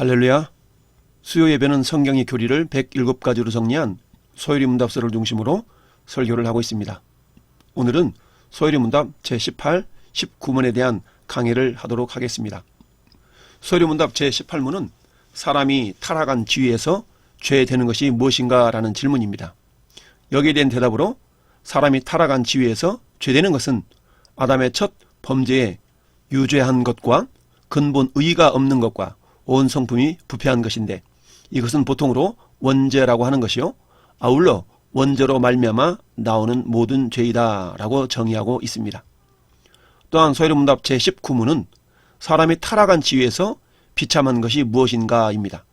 할렐루야. 수요 예배는 성경의 교리를 107가지로 정리한 소요리 문답서를 중심으로 설교를 하고 있습니다. 오늘은 소요리 문답 제18, 19문에 대한 강의를 하도록 하겠습니다. 소요리 문답 제18문은 사람이 타락한 지위에서 죄되는 것이 무엇인가 라는 질문입니다. 여기에 대한 대답으로 사람이 타락한 지위에서 죄되는 것은 아담의 첫 범죄에 유죄한 것과 근본 의의가 없는 것과 온 성품이 부패한 것인데 이것은 보통으로 원죄라고 하는 것이요 아울러 원죄로 말미암아 나오는 모든 죄이다라고 정의하고 있습니다. 또한 소요문답 제19문은 사람이 타락한 지위에서 비참한 것이 무엇인가입니다.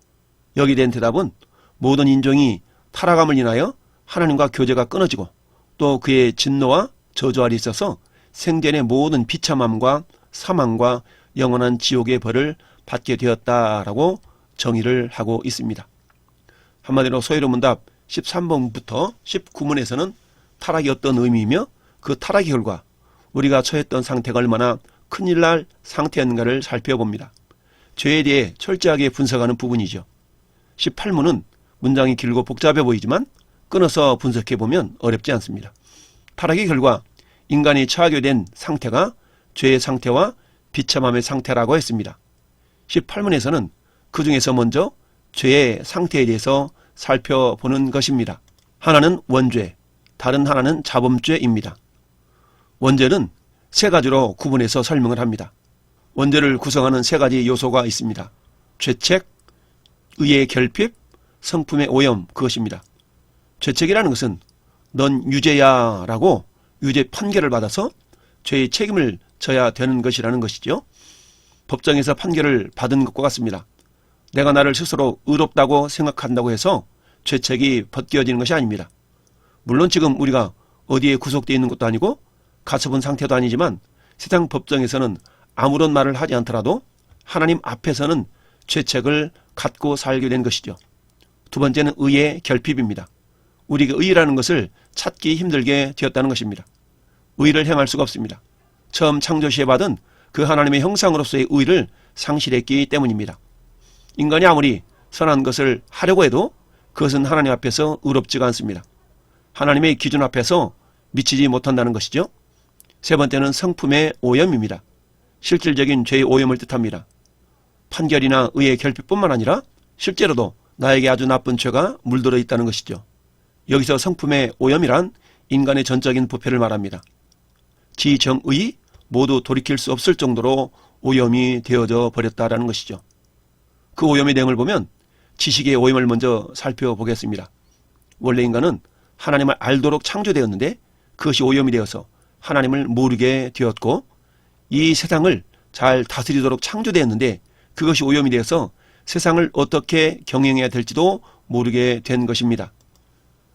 여기에 대한 대답은 모든 인종이 타락함을 인하여 하나님과 교제가 끊어지고 또 그의 진노와 저주 아래 있어서 생전의 모든 비참함과 사망과 영원한 지옥의 벌을 받게 되었다라고 정의를 하고 있습니다. 한마디로 소위로 문답 13번부터 19문에서는 타락이 어떤 의미이며 그 타락의 결과 우리가 처했던 상태가 얼마나 큰일 날 상태였는가를 살펴봅니다. 죄에 대해 철저하게 분석하는 부분이죠. 18문은 문장이 길고 복잡해 보이지만 끊어서 분석해 보면 어렵지 않습니다. 타락의 결과 인간이 처하게 된 상태가 죄의 상태와 비참함의 상태라고 했습니다. 18문에서는 그 중에서 먼저 죄의 상태에 대해서 살펴보는 것입니다. 하나는 원죄, 다른 하나는 자범죄입니다. 원죄는 세 가지로 구분해서 설명을 합니다. 원죄를 구성하는 세 가지 요소가 있습니다. 죄책, 의의 결핍, 성품의 오염 그것입니다. 죄책이라는 것은 넌 유죄야 라고 유죄 판결을 받아서 죄의 책임을 져야 되는 것이라는 것이죠. 법정에서 판결을 받은 것과 같습니다. 내가 나를 스스로 의롭다고 생각한다고 해서 죄책이 벗겨지는 것이 아닙니다. 물론 지금 우리가 어디에 구속되어 있는 것도 아니고 가처분 상태도 아니지만 세상 법정에서는 아무런 말을 하지 않더라도 하나님 앞에서는 죄책을 갖고 살게 된 것이죠. 두 번째는 의의 결핍입니다. 우리가 의라는 것을 찾기 힘들게 되었다는 것입니다. 의를 행할 수가 없습니다. 처음 창조 시에 받은 그 하나님의 형상으로서의 의를 상실했기 때문입니다. 인간이 아무리 선한 것을 하려고 해도 그것은 하나님 앞에서 의롭지가 않습니다. 하나님의 기준 앞에서 미치지 못한다는 것이죠. 세 번째는 성품의 오염입니다. 실질적인 죄의 오염을 뜻합니다. 판결이나 의의 결핍뿐만 아니라 실제로도 나에게 아주 나쁜 죄가 물들어 있다는 것이죠. 여기서 성품의 오염이란 인간의 전적인 부패를 말합니다. 지정의 모두 돌이킬 수 없을 정도로 오염이 되어져 버렸다라는 것이죠. 그 오염의 내용을 보면 지식의 오염을 먼저 살펴보겠습니다. 원래 인간은 하나님을 알도록 창조되었는데 그것이 오염이 되어서 하나님을 모르게 되었고 이 세상을 잘 다스리도록 창조되었는데 그것이 오염이 되어서 세상을 어떻게 경영해야 될지도 모르게 된 것입니다.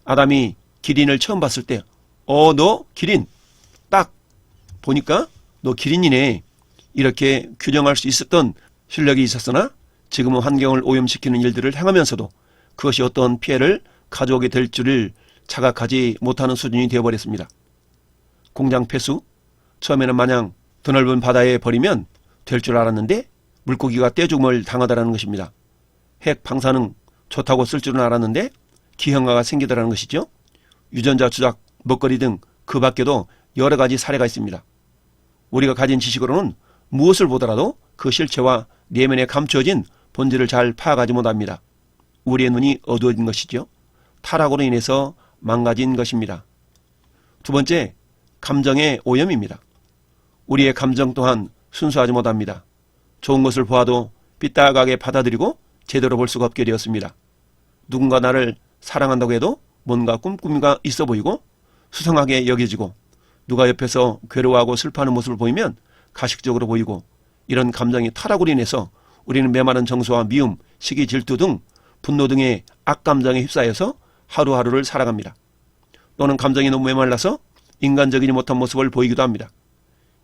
아담이 기린을 처음 봤을 때, 어, 너 기린. 딱 보니까 너 기린이네. 이렇게 규정할 수 있었던 실력이 있었으나 지금은 환경을 오염시키는 일들을 행하면서도 그것이 어떤 피해를 가져오게 될 줄을 자각하지 못하는 수준이 되어버렸습니다. 공장 폐수, 처음에는 마냥 드넓은 바다에 버리면 될 줄 알았는데 물고기가 떼죽음을 당하다라는 것입니다. 핵 방사능 좋다고 쓸 줄은 알았는데 기형아가 생기더라는 것이죠. 유전자 조작, 먹거리 등 그 밖에도 여러 가지 사례가 있습니다. 우리가 가진 지식으로는 무엇을 보더라도 그 실체와 내면에 감추어진 본질을 잘 파악하지 못합니다. 우리의 눈이 어두워진 것이죠. 타락으로 인해서 망가진 것입니다. 두 번째, 감정의 오염입니다. 우리의 감정 또한 순수하지 못합니다. 좋은 것을 보아도 삐딱하게 받아들이고 제대로 볼 수가 없게 되었습니다. 누군가 나를 사랑한다고 해도 뭔가 꿈꾸미가 있어 보이고 수상하게 여겨지고 누가 옆에서 괴로워하고 슬퍼하는 모습을 보이면 가식적으로 보이고 이런 감정이 타락으로 인해서 우리는 메마른 정서와 미움, 시기, 질투 등 분노 등의 악감정에 휩싸여서 하루하루를 살아갑니다. 또는 감정이 너무 메말라서 인간적이지 못한 모습을 보이기도 합니다.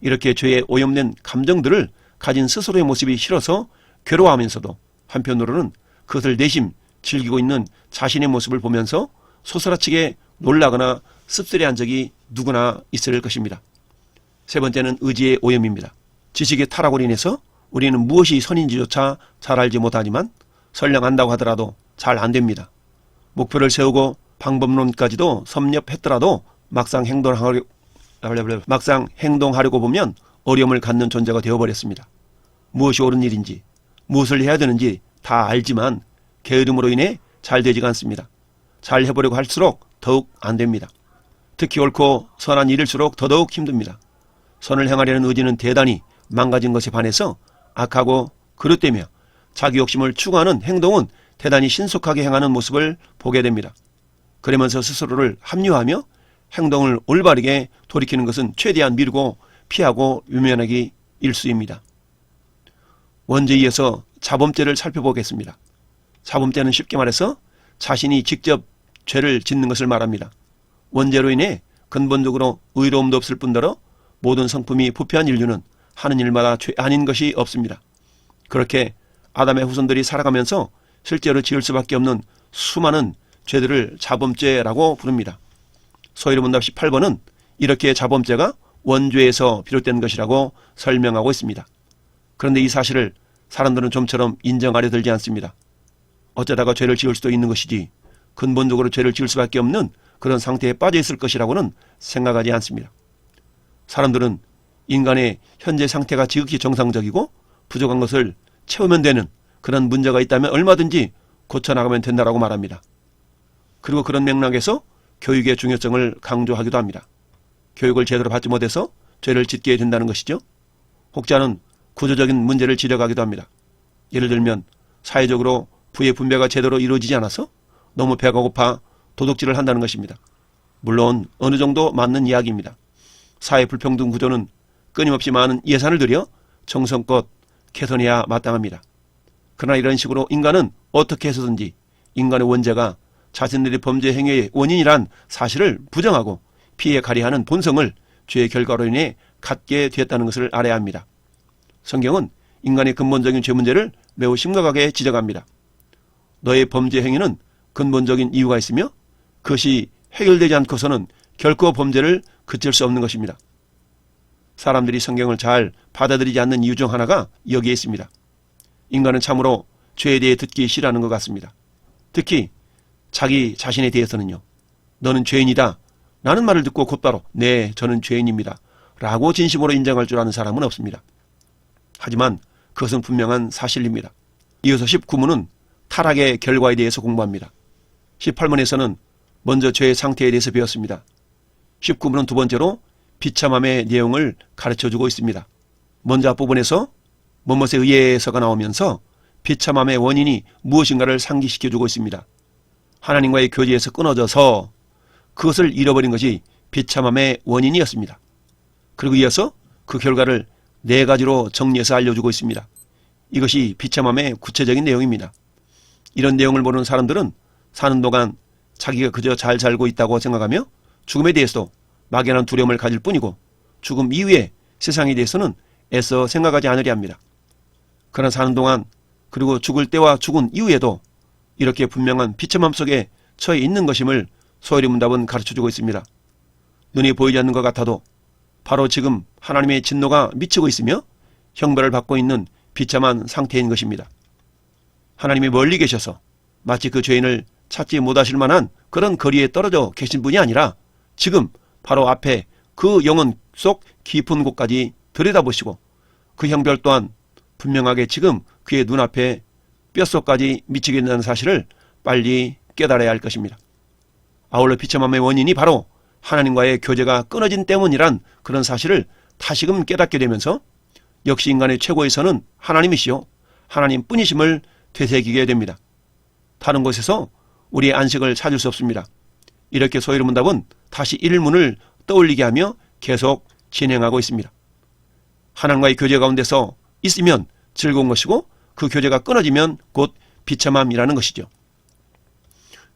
이렇게 죄에 오염된 감정들을 가진 스스로의 모습이 싫어서 괴로워하면서도 한편으로는 그것을 내심 즐기고 있는 자신의 모습을 보면서 소스라치게 놀라거나 씁쓸해 한 적이 누구나 있을 것입니다. 세 번째는 의지의 오염입니다. 지식의 타락으로 인해서 우리는 무엇이 선인지조차 잘 알지 못하지만 설령 안다고 하더라도 잘 안 됩니다. 목표를 세우고 방법론까지도 섭렵했더라도 막상 행동하려 막상 행동하려고 보면 어려움을 갖는 존재가 되어버렸습니다. 무엇이 옳은 일인지 무엇을 해야 되는지 다 알지만 게으름으로 인해 잘 되지가 않습니다. 잘 해보려고 할수록 더욱 안 됩니다. 특히 옳고 선한 일일수록 더더욱 힘듭니다. 선을 행하려는 의지는 대단히 망가진 것에 반해서 악하고 그릇되며 자기 욕심을 추구하는 행동은 대단히 신속하게 행하는 모습을 보게 됩니다. 그러면서 스스로를 합리화하며 행동을 올바르게 돌이키는 것은 최대한 미루고 피하고 유면하기 일수입니다. 원죄에서 자범죄를 살펴보겠습니다. 자범죄는 쉽게 말해서 자신이 직접 죄를 짓는 것을 말합니다. 원죄로 인해 근본적으로 의로움도 없을 뿐더러 모든 성품이 부패한 인류는 하는 일마다 죄 아닌 것이 없습니다. 그렇게 아담의 후손들이 살아가면서 실제로 지을 수밖에 없는 수많은 죄들을 자범죄라고 부릅니다. 소이르문답 18번은 이렇게 자범죄가 원죄에서 비롯된 것이라고 설명하고 있습니다. 그런데 이 사실을 사람들은 좀처럼 인정하려 들지 않습니다. 어쩌다가 죄를 지을 수도 있는 것이지 근본적으로 죄를 지을 수밖에 없는 그런 상태에 빠져 있을 것이라고는 생각하지 않습니다. 사람들은 인간의 현재 상태가 지극히 정상적이고 부족한 것을 채우면 되는 그런 문제가 있다면 얼마든지 고쳐나가면 된다라고 말합니다. 그리고 그런 맥락에서 교육의 중요성을 강조하기도 합니다. 교육을 제대로 받지 못해서 죄를 짓게 된다는 것이죠. 혹자는 구조적인 문제를 지적하기도 합니다. 예를 들면 사회적으로 부의 분배가 제대로 이루어지지 않아서 너무 배가 고파 도둑질을 한다는 것입니다. 물론 어느 정도 맞는 이야기입니다. 사회 불평등 구조는 끊임없이 많은 예산을 들여 정성껏 개선해야 마땅합니다. 그러나 이런 식으로 인간은 어떻게 해서든지 인간의 원죄가 자신들의 범죄 행위의 원인이란 사실을 부정하고 피해 가리하는 본성을 죄의 결과로 인해 갖게 되었다는 것을 알아야 합니다. 성경은 인간의 근본적인 죄 문제를 매우 심각하게 지적합니다. 너의 범죄 행위는 근본적인 이유가 있으며 그것이 해결되지 않고서는 결코 범죄를 그칠 수 없는 것입니다. 사람들이 성경을 잘 받아들이지 않는 이유 중 하나가 여기에 있습니다. 인간은 참으로 죄에 대해 듣기 싫어하는 것 같습니다. 특히 자기 자신에 대해서는요. 너는 죄인이다. 라는 말을 듣고 곧바로 네, 저는 죄인입니다. 라고 진심으로 인정할 줄 아는 사람은 없습니다. 하지만 그것은 분명한 사실입니다. 이어서 19문은 타락의 결과에 대해서 공부합니다. 18문에서는 먼저 죄의 상태에 대해서 배웠습니다. 19부는 두 번째로 비참함의 내용을 가르쳐 주고 있습니다. 먼저 앞부분에서 뭐뭇에 의해서가 나오면서 비참함의 원인이 무엇인가를 상기시켜 주고 있습니다. 하나님과의 교제에서 끊어져서 그것을 잃어버린 것이 비참함의 원인이었습니다. 그리고 이어서 그 결과를 네 가지로 정리해서 알려주고 있습니다. 이것이 비참함의 구체적인 내용입니다. 이런 내용을 모르는 사람들은 사는 동안 자기가 그저 잘 살고 있다고 생각하며 죽음에 대해서도 막연한 두려움을 가질 뿐이고 죽음 이후에 세상에 대해서는 애써 생각하지 않으려 합니다. 그러나 사는 동안 그리고 죽을 때와 죽은 이후에도 이렇게 분명한 비참함 속에 처해 있는 것임을 소요리 문답은 가르쳐주고 있습니다. 눈이 보이지 않는 것 같아도 바로 지금 하나님의 진노가 미치고 있으며 형벌을 받고 있는 비참한 상태인 것입니다. 하나님이 멀리 계셔서 마치 그 죄인을 찾지 못하실 만한 그런 거리에 떨어져 계신 분이 아니라 지금 바로 앞에 그 영혼 속 깊은 곳까지 들여다보시고 그 형벌 또한 분명하게 지금 그의 눈앞에 뼛속까지 미치게 된다는 사실을 빨리 깨달아야 할 것입니다. 아울러 비참함의 원인이 바로 하나님과의 교제가 끊어진 때문이란 그런 사실을 다시금 깨닫게 되면서 역시 인간의 선은 하나님이시요 하나님 뿐이심을 되새기게 됩니다. 다른 곳에서 우리의 안식을 찾을 수 없습니다. 이렇게 소위를 문답은 다시 일문을 떠올리게 하며 계속 진행하고 있습니다. 하나님과의 교제 가운데서 있으면 즐거운 것이고 그 교제가 끊어지면 곧 비참함이라는 것이죠.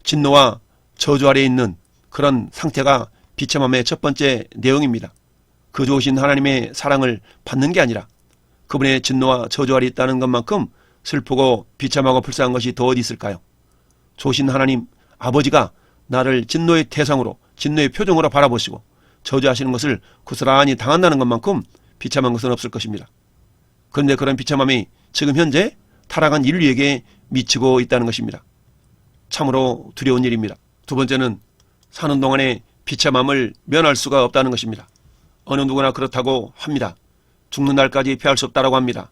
진노와 저주 아래에 있는 그런 상태가 비참함의 첫 번째 내용입니다. 그 좋으신 하나님의 사랑을 받는 게 아니라 그분의 진노와 저주 아래 있다는 것만큼 슬프고 비참하고 불쌍한 것이 더 어디 있을까요? 좋으신 하나님 아버지가 나를 진노의 대상으로 진노의 표정으로 바라보시고 저주하시는 것을 고스란히 당한다는 것만큼 비참한 것은 없을 것입니다. 그런데 그런 비참함이 지금 현재 타락한 인류에게 미치고 있다는 것입니다. 참으로 두려운 일입니다. 두 번째는 사는 동안에 비참함을 면할 수가 없다는 것입니다. 어느 누구나 그렇다고 합니다. 죽는 날까지 피할 수 없다라고 합니다.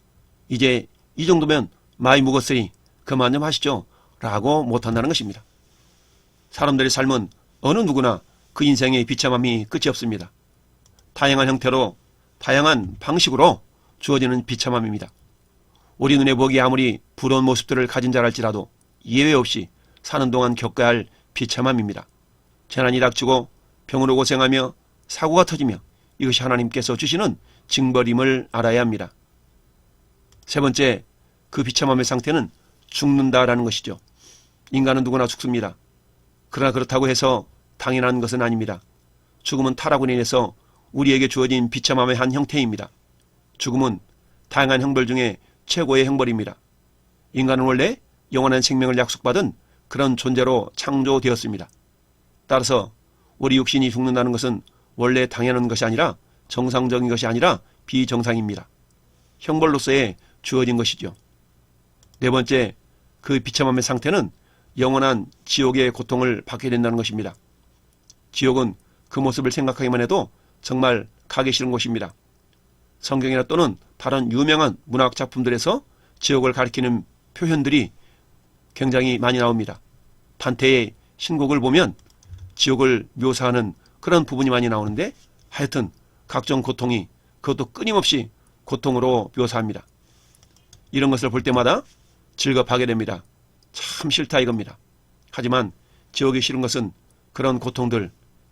이제 이 정도면 많이 묵었으니 그만 좀 하시죠. 라고 못한다는 것입니다. 사람들의 삶은 어느 누구나 그 인생의 비참함이 끝이 없습니다. 다양한 형태로 다양한 방식으로 주어지는 비참함입니다. 우리 눈에 보기 아무리 부러운 모습들을 가진 자랄지라도 예외 없이 사는 동안 겪어야 할 비참함입니다. 재난이 닥치고 병으로 고생하며 사고가 터지며 이것이 하나님께서 주시는 징벌임을 알아야 합니다. 세 번째, 그 비참함의 상태는 죽는다라는 것이죠. 인간은 누구나 죽습니다. 그러나 그렇다고 해서 당연한 것은 아닙니다. 죽음은 타락으로 인해서 우리에게 주어진 비참함의 한 형태입니다. 죽음은 다양한 형벌 중에 최고의 형벌입니다. 인간은 원래 영원한 생명을 약속받은 그런 존재로 창조되었습니다. 따라서 우리 육신이 죽는다는 것은 원래 당연한 것이 아니라 정상적인 것이 아니라 비정상입니다. 형벌로서의 주어진 것이죠. 네 번째, 그 비참함의 상태는 영원한 지옥의 고통을 받게 된다는 것입니다. 지옥은 그 모습을 생각하기만 해도 정말 가기 싫은 곳입니다. 성경이나 또는 다른 유명한 문학 작품들에서 지옥을 가리키는 표현들이 굉장히 많이 나옵니다. 단테의 신곡을 보면 지옥을 묘사하는 그런 부분이 많이 나오는데 하여튼 각종 고통이 그것도 끊임없이 고통으로 묘사합니다. 이런 것을 볼 때마다 즐겁하게 됩니다. 참 싫다 이겁니다. 하지만 지옥이 싫은 것은 그런 고통들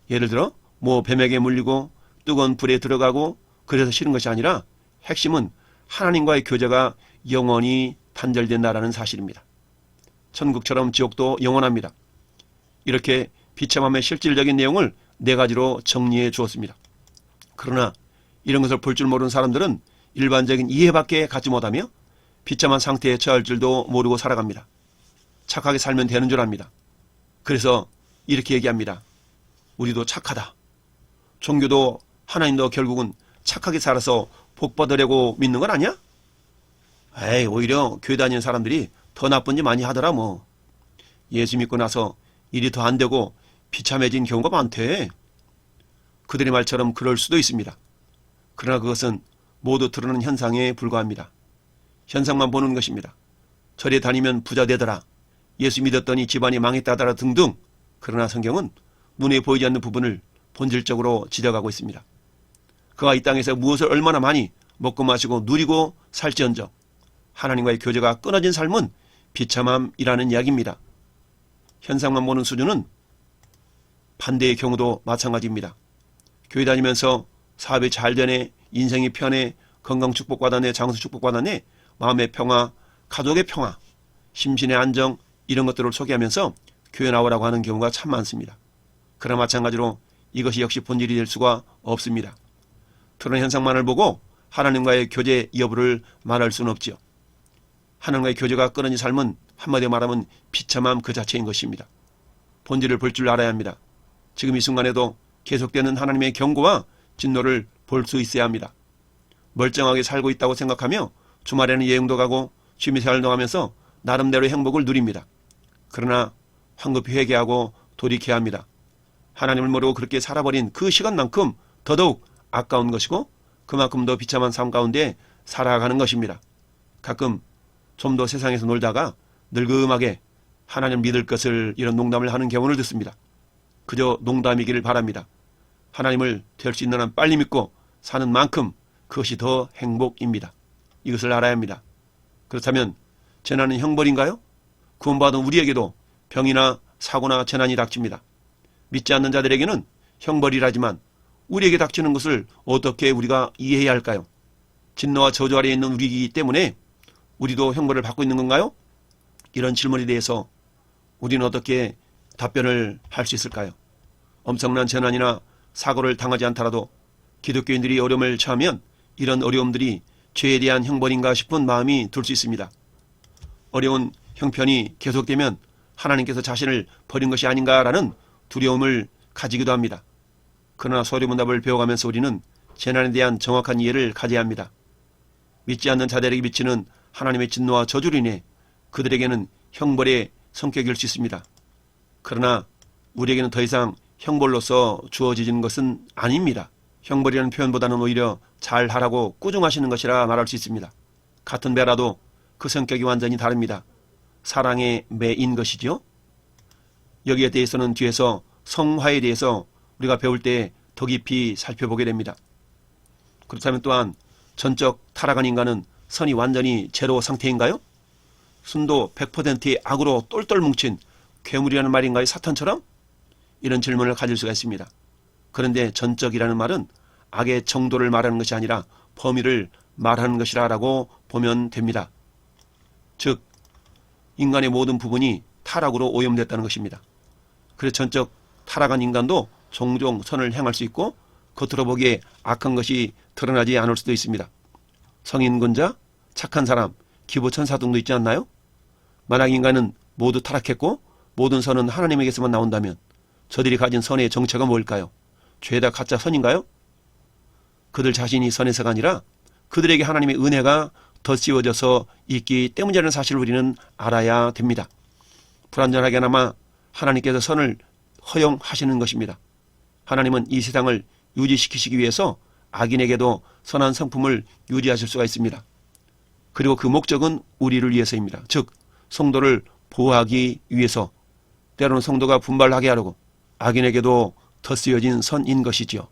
예를 들어 뭐 뱀에게 물리고 뜨거운 불에 들어가고 그래서 싫은 것이 아니라 핵심은 하나님과의 교제가 영원히 단절된다라는 사실입니다. 천국처럼 지옥도 영원합니다. 이렇게 비참함의 실질적인 내용을 네 가지로 정리해 주었습니다. 그러나 이런 것을 볼 줄 모르는 사람들은 일반적인 이해밖에 갖지 못하며 비참한 상태에 처할 줄도 모르고 살아갑니다. 착하게 살면 되는 줄 압니다. 그래서 이렇게 얘기합니다. 우리도 착하다. 종교도 하나님도 결국은 착하게 살아서 복 받으려고 믿는 건 아니야? 에이, 오히려 교회 다니는 사람들이 더 나쁜 지 많이 하더라, 뭐. 예수 믿고 나서 일이 더 안 되고 비참해진 경우가 많대. 그들의 말처럼 그럴 수도 있습니다. 그러나 그것은 모두 드러나는 현상에 불과합니다. 현상만 보는 것입니다. 절에 다니면 부자 되더라. 예수 믿었더니 집안이 망했다더라 등등. 그러나 성경은 눈에 보이지 않는 부분을 본질적으로 지적하고 있습니다. 그가 이 땅에서 무엇을 얼마나 많이 먹고 마시고 누리고 살지언정 하나님과의 교제가 끊어진 삶은 비참함이라는 이야기입니다. 현상만 보는 수준은 반대의 경우도 마찬가지입니다. 교회 다니면서 사업이 잘 되네, 인생이 편해, 건강 축복받았네, 장수 축복받았네, 마음의 평화, 가족의 평화, 심신의 안정 이런 것들을 소개하면서 교회 나오라고 하는 경우가 참 많습니다. 그러나 마찬가지로 이것이 역시 본질이 될 수가 없습니다. 그런 현상만을 보고 하나님과의 교제 여부를 말할 수는 없지요. 하나님과의 교제가 끊어진 삶은 한마디로 말하면 비참함 그 자체인 것입니다. 본질을 볼 줄 알아야 합니다. 지금 이 순간에도 계속되는 하나님의 경고와 진노를 볼 수 있어야 합니다. 멀쩡하게 살고 있다고 생각하며 주말에는 여행도 가고 취미생활도 하면서 나름대로 행복을 누립니다. 그러나 황급히 회개하고 돌이켜야 합니다. 하나님을 모르고 그렇게 살아버린 그 시간만큼 더더욱 아까운 것이고 그만큼 더 비참한 삶 가운데 살아가는 것입니다. 가끔 좀 더 세상에서 놀다가 늙음하게 하나님을 믿을 것을 이런 농담을 하는 경우를 듣습니다. 그저 농담이기를 바랍니다. 하나님을 될 수 있는 한 빨리 믿고 사는 만큼 그것이 더 행복입니다. 이것을 알아야 합니다. 그렇다면 재난은 형벌인가요? 구원받은 우리에게도 병이나 사고나 재난이 닥칩니다. 믿지 않는 자들에게는 형벌이라지만 우리에게 닥치는 것을 어떻게 우리가 이해해야 할까요? 진노와 저주 아래에 있는 우리이기 때문에 우리도 형벌을 받고 있는 건가요? 이런 질문에 대해서 우리는 어떻게 답변을 할 수 있을까요? 엄청난 재난이나 사고를 당하지 않더라도 기독교인들이 어려움을 처하면 이런 어려움들이 죄에 대한 형벌인가 싶은 마음이 들 수 있습니다. 어려운 형편이 계속되면 하나님께서 자신을 버린 것이 아닌가라는 두려움을 가지기도 합니다. 그러나 소리문답을 배워가면서 우리는 재난에 대한 정확한 이해를 가져야 합니다. 믿지 않는 자들에게 비치는 하나님의 진노와 저주로 인해 그들에게는 형벌의 성격일 수 있습니다. 그러나 우리에게는 더 이상 형벌로서 주어지는 것은 아닙니다. 형벌이라는 표현보다는 오히려 잘 하라고 꾸중하시는 것이라 말할 수 있습니다. 같은 배라도 그 성격이 완전히 다릅니다. 사랑의 매인 것이죠. 여기에 대해서는 뒤에서 성화에 대해서 우리가 배울 때 더 깊이 살펴보게 됩니다. 그렇다면 또한 전적 타락한 인간은 선이 완전히 제로 상태인가요? 순도 100%의 악으로 똘똘 뭉친 괴물이라는 말인가요? 사탄처럼? 이런 질문을 가질 수가 있습니다. 그런데 전적이라는 말은 악의 정도를 말하는 것이 아니라 범위를 말하는 것이라고 보면 됩니다. 즉 인간의 모든 부분이 타락으로 오염됐다는 것입니다. 그래서 전적 타락한 인간도 종종 선을 행할 수 있고 겉으로 보기에 악한 것이 드러나지 않을 수도 있습니다. 성인군자, 착한 사람, 기부천사 등도 있지 않나요? 만약 인간은 모두 타락했고 모든 선은 하나님에게서만 나온다면 저들이 가진 선의 정체가 뭘까요? 죄다 가짜 선인가요? 그들 자신이 선에서가 아니라 그들에게 하나님의 은혜가 덧씌워져서 있기 때문이라는 사실을 우리는 알아야 됩니다. 불완전하게나마 하나님께서 선을 허용하시는 것입니다. 하나님은 이 세상을 유지시키시기 위해서 악인에게도 선한 성품을 유지하실 수가 있습니다. 그리고 그 목적은 우리를 위해서입니다. 즉 성도를 보호하기 위해서 때로는 성도가 분발하게 하려고 악인에게도 덧쓰여진 선인 것이지요.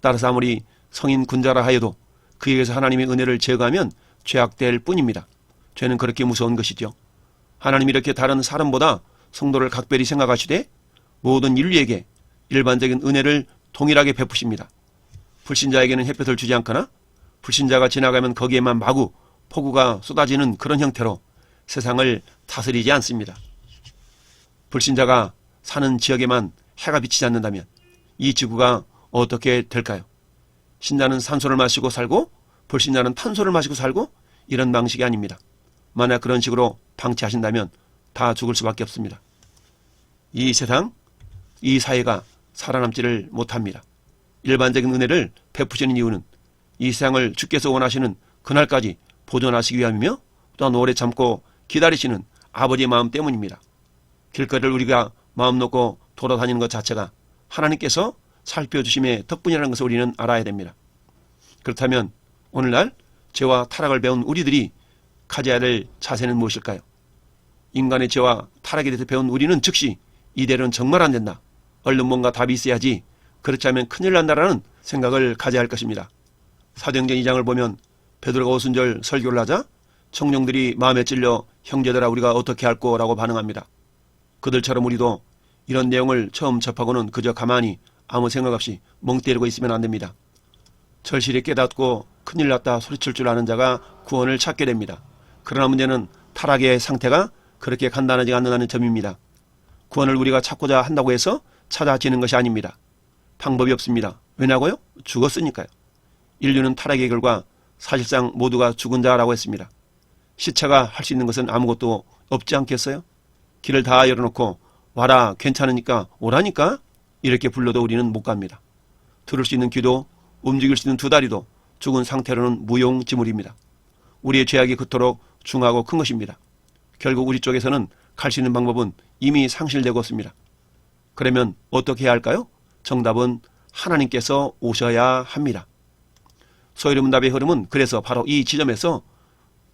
따라서 아무리 성인 군자라 하여도 그에게서 하나님의 은혜를 제거하면 죄악될 뿐입니다. 죄는 그렇게 무서운 것이죠. 하나님이 이렇게 다른 사람보다 성도를 각별히 생각하시되 모든 인류에게 일반적인 은혜를 동일하게 베푸십니다. 불신자에게는 햇볕을 주지 않거나 불신자가 지나가면 거기에만 마구 폭우가 쏟아지는 그런 형태로 세상을 다스리지 않습니다. 불신자가 사는 지역에만 해가 비치지 않는다면 이 지구가 어떻게 될까요? 신자는 산소를 마시고 살고 불신자는 탄소를 마시고 살고 이런 방식이 아닙니다. 만약 그런 식으로 방치하신다면 다 죽을 수밖에 없습니다. 이 세상, 이 사회가 살아남지를 못합니다. 일반적인 은혜를 베푸시는 이유는 이 세상을 주께서 원하시는 그날까지 보존하시기 위함이며 또한 오래 참고 기다리시는 아버지의 마음 때문입니다. 길거리를 우리가 마음 놓고 돌아다니는 것 자체가 하나님께서 살펴주심의 덕분이라는 것을 우리는 알아야 됩니다. 그렇다면 오늘날 죄와 타락을 배운 우리들이 가져야 될 자세는 무엇일까요? 인간의 죄와 타락에 대해서 배운 우리는 즉시 이대로는 정말 안 된다. 얼른 뭔가 답이 있어야지 그렇지 않으면 큰일 난다라는 생각을 가져야 할 것입니다. 사도행전 2장을 보면 베드로가 오순절 설교를 하자 청룡들이 마음에 찔려 형제들아 우리가 어떻게 할 거라고 반응합니다. 그들처럼 우리도 이런 내용을 처음 접하고는 그저 가만히 아무 생각 없이 멍 때리고 있으면 안 됩니다. 절실히 깨닫고 큰일 났다 소리칠 줄 아는 자가 구원을 찾게 됩니다. 그러나 문제는 타락의 상태가 그렇게 간단하지 않는다는 점입니다. 구원을 우리가 찾고자 한다고 해서 찾아지는 것이 아닙니다. 방법이 없습니다. 왜냐고요? 죽었으니까요. 인류는 타락의 결과 사실상 모두가 죽은 자라고 했습니다. 시체가 할 수 있는 것은 아무것도 없지 않겠어요? 길을 다 열어놓고 와라 괜찮으니까 오라니까 이렇게 불러도 우리는 못 갑니다. 들을 수 있는 귀도 움직일 수 있는 두 다리도 죽은 상태로는 무용지물입니다. 우리의 죄악이 그토록 중하고 큰 것입니다. 결국 우리 쪽에서는 갈 수 있는 방법은 이미 상실되고 있습니다. 그러면 어떻게 해야 할까요? 정답은 하나님께서 오셔야 합니다. 소요리 문답의 흐름은 그래서 바로 이 지점에서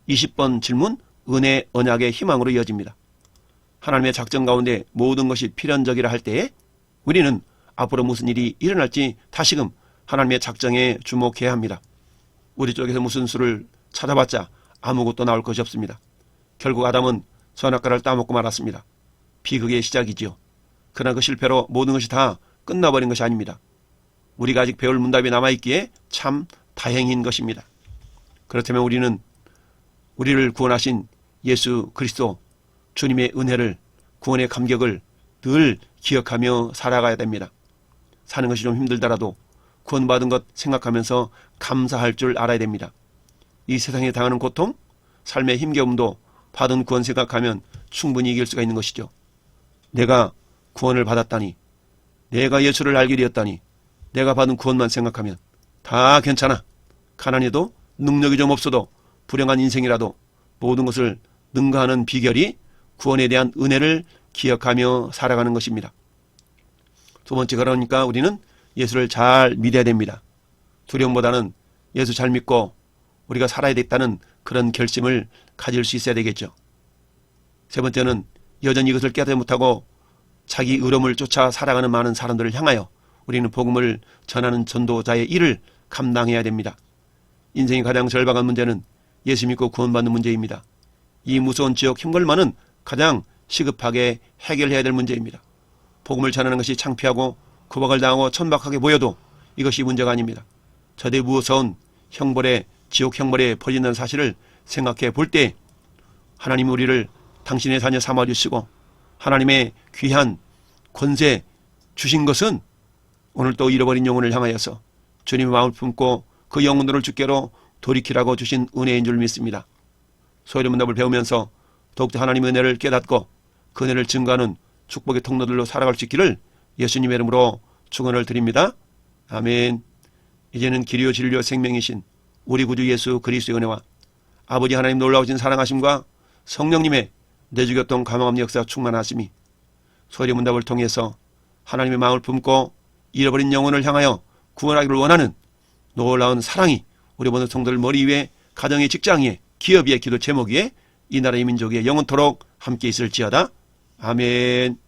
20번 질문 은혜 언약의 희망으로 이어집니다. 하나님의 작전 가운데 모든 것이 필연적이라 할 때에 우리는 앞으로 무슨 일이 일어날지 다시금 하나님의 작정에 주목해야 합니다. 우리 쪽에서 무슨 수를 찾아봤자 아무것도 나올 것이 없습니다. 결국 아담은 선악과를 따먹고 말았습니다. 비극의 시작이지요. 그러나 그 실패로 모든 것이 다 끝나버린 것이 아닙니다. 우리가 아직 배울 문답이 남아있기에 참 다행인 것입니다. 그렇다면 우리는 우리를 구원하신 예수 그리스도 주님의 은혜를 구원의 감격을 늘 기억하며 살아가야 됩니다. 사는 것이 좀 힘들더라도 구원받은 것 생각하면서 감사할 줄 알아야 됩니다. 이 세상에 당하는 고통, 삶의 힘겨움도 받은 구원 생각하면 충분히 이길 수가 있는 것이죠. 내가 구원을 받았다니, 내가 예수를 알게 되었다니, 내가 받은 구원만 생각하면 다 괜찮아. 가난해도 능력이 좀 없어도 불행한 인생이라도 모든 것을 능가하는 비결이 구원에 대한 은혜를 기억하며 살아가는 것입니다. 두 번째 그러니까 우리는 예수를 잘 믿어야 됩니다. 두려움보다는 예수 잘 믿고 우리가 살아야 되겠다는 그런 결심을 가질 수 있어야 되겠죠. 세 번째는 여전히 이것을 깨닫지 못하고 자기 의로움을 쫓아 살아가는 많은 사람들을 향하여 우리는 복음을 전하는 전도자의 일을 감당해야 됩니다. 인생의 가장 절박한 문제는 예수 믿고 구원받는 문제입니다. 이 무서운 지옥 형벌만은 가장 시급하게 해결해야 될 문제입니다. 복음을 전하는 것이 창피하고 구박을 당하고 천박하게 보여도 이것이 문제가 아닙니다. 저대 무서운 형벌에 지옥 형벌에 벌린다는 사실을 생각해 볼 때 하나님 우리를 당신의 자녀 삼아 주시고 하나님의 귀한 권세 주신 것은 오늘 또 잃어버린 영혼을 향하여서 주님의 마음을 품고 그 영혼들을 주께로 돌이키라고 주신 은혜인 줄 믿습니다. 소유리 문답을 배우면서 더욱더 하나님의 은혜를 깨닫고 그 은혜를 증거하는 축복의 통로들로 살아갈 수 있기를 예수님의 이름으로 축원을 드립니다. 아멘. 이제는 길이요 진리요 생명이신 우리 구주 예수 그리스도의 은혜와 아버지 하나님 놀라우신 사랑하심과 성령님의 내주교통 감화함 역사 충만하심이 소리 문답을 통해서 하나님의 마음을 품고 잃어버린 영혼을 향하여 구원하기를 원하는 놀라운 사랑이 우리 모든 성도들 머리 위에 가정의 직장 위에 기업 위에 기도 제목 위에 이 나라의 민족 위에 영원토록 함께 있을지어다. 아멘.